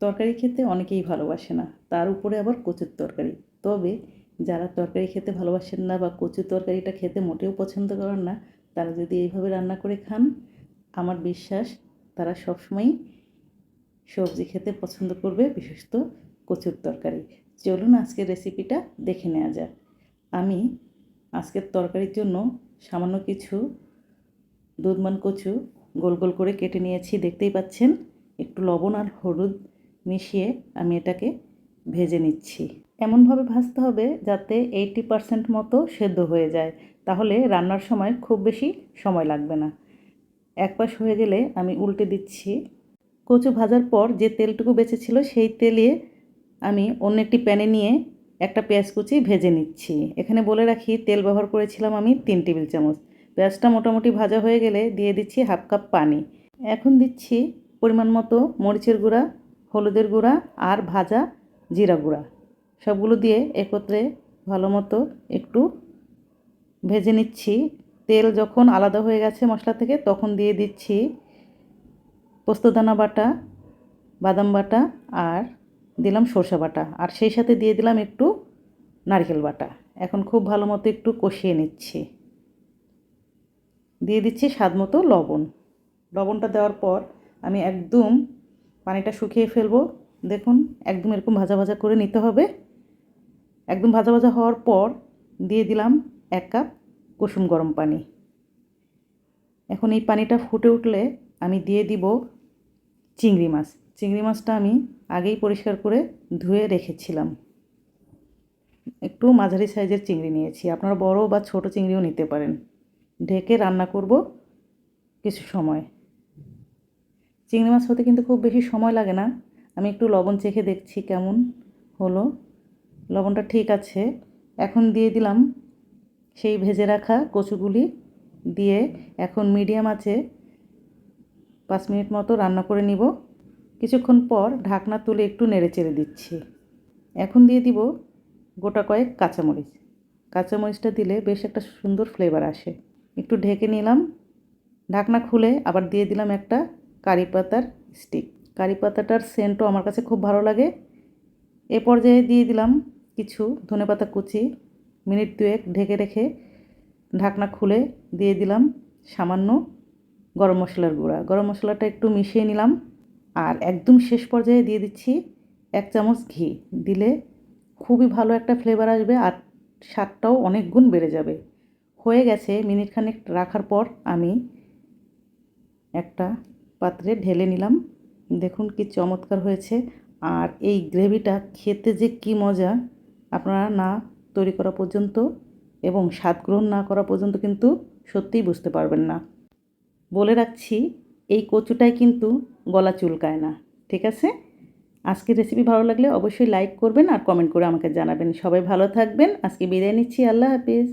তরকারি খেতে অনেকেই ভালোবাসে না, তার উপরে আবার কচুর তরকারি। তবে যারা তরকারি খেতে ভালোবাসেন না বা কচুর তরকারিটা খেতে মোটেও পছন্দ করেন না, তারা যদি এইভাবে রান্না করে খান, আমার বিশ্বাস তারা সবসময়ই সবজি খেতে পছন্দ করবে, বিশেষত কচুর তরকারি। চলুন আজকের রেসিপিটা দেখে নেওয়া যাক। আমি আজকের তরকারির জন্য সামান্য কিছু দুধমান কচু গোল গোল করে কেটে নিয়েছি, দেখতেই পাচ্ছেন, একটু লবণ আর হলুদ মিশিয়ে আমি এটাকে ভেজে নিচ্ছি। এমনভাবে ভাজতে হবে যাতে এইটি পারসেন্ট মতো সেদ্ধ হয়ে যায়। তাহলে রান্নার সময় খুব বেশি সময় লাগবে না। এক পাশ হয়ে গেলে আমি উল্টে দিচ্ছি। কচু ভাজার পর যে তেলটুকু বেঁচেছিল সেই তেলে আমি অন্য একটি প্যানে নিয়ে একটা পেঁয়াজ কুচি ভেজে নিচ্ছি। এখানে বলে রাখি, তেল ব্যবহার করেছিলাম আমি তিন টেবিল চামচ। পেঁয়াজটা মোটামুটি ভাজা হয়ে গেলে দিয়ে দিচ্ছি হাফ কাপ পানি। এখন দিচ্ছি পরিমাণ মতো মরিচের গুঁড়া হলুদের গুঁড়া আর ভাজা জিরা গুঁড়া। সবগুলো দিয়ে একত্রে ভালো মতো একটু ভেজে নিচ্ছি। তেল যখন আলাদা হয়ে গেছে মশলা থেকে, তখন দিয়ে দিচ্ছি পোস্তদানা বাটা, বাদাম বাটা আর দিলাম সরষা বাটা। আর সেই সাথে দিয়ে দিলাম একটু নারকেল বাটা। এখন খুব ভালো মতো একটু কষিয়ে নিচ্ছি। দিয়ে দিচ্ছি স্বাদ মতো লবণ। লবণটা দেওয়ার পর আমি একদম পানিটা শুকিয়ে ফেলব। দেখুন, একদম এরকম ভাজা ভাজা করে নিতে হবে। একদম ভাজা ভাজা হওয়ার পর দিয়ে দিলাম এক কাপ কুসুম গরম পানি। এখন এই পানিটা ফুটে উঠলে আমি দিয়ে দিব চিংড়ি মাছ। চিংড়ি মাছটা আমি আগেই পরিষ্কার করে ধুয়ে রেখেছিলাম। একটু মাঝারি সাইজের চিংড়ি নিয়েছি। আপনারা বড় বা ছোট চিংড়িও নিতে পারেন। ঢেকে রান্না করব কিছু সময়। চিংড়ি মাছ হতে কিন্তু খুব বেশি সময় লাগে না। আমি একটু লবণ চেখে দেখছি কেমন হলো। লবণটা ঠিক আছে। এখন দিয়ে দিলাম সেই ভেজে রাখা কচুগুলি দিয়ে এখন মিডিয়াম আছে পাঁচ মিনিট মতো রান্না করে নিব। কিছুক্ষণ পর ঢাকনা তুলে একটু নেড়ে চেড়ে দিচ্ছি। এখন দিয়ে দিব গোটা কয়েক কাঁচামরিচ। কাঁচামরিচটা দিলে বেশ একটা সুন্দর ফ্লেভার আসে। একটু ঢেকে নিলাম। ঢাকনা খুলে আবার দিয়ে দিলাম একটা কারি পাতার স্টিক কারি পাতাটার সেন্টও আমার কাছে খুব ভালো লাগে। এ পর্যায়ে দিয়ে দিলাম কিছু ধনেপাতা কুচি, মিনিট দুয়েক ঢেকে রেখে ঢাকনা খুলে দিয়ে দিলাম সামান্য গরম মশলার গুঁড়া। গরম মশলাটা একটু মিশিয়ে নিলাম আর একদম শেষ পর্যায়ে দিয়ে দিচ্ছি এক চামচ ঘি। দিলে খুবই ভালো একটা ফ্লেভার আসবে আর স্বাদটাও অনেক গুণ বেড়ে যাবে। হয়ে গেছে মিনিট খানেক রাখার পর আমি একটা পাত্রে ঢেলে নিলাম। দেখুন কি চমৎকার হয়েছে। আর এই গ্রেভিটা খেতে যে কি মজা, আপনারা না তৈরি করা পর্যন্ত এবং স্বাদ গ্রহণ না করা পর্যন্ত কিন্তু সত্যিই বুঝতে পারবেন না। বলে রাখছি, এই কচুটাই কিন্তু গলা চুলকায় না, ঠিক আছে? আজকের রেসিপি ভালো লাগলে অবশ্যই লাইক করবেন আর কমেন্ট করে আমাকে জানাবেন। সবাই ভালো থাকবেন। আজকে বিদায় নিচ্ছি। আল্লাহ হাফিজ।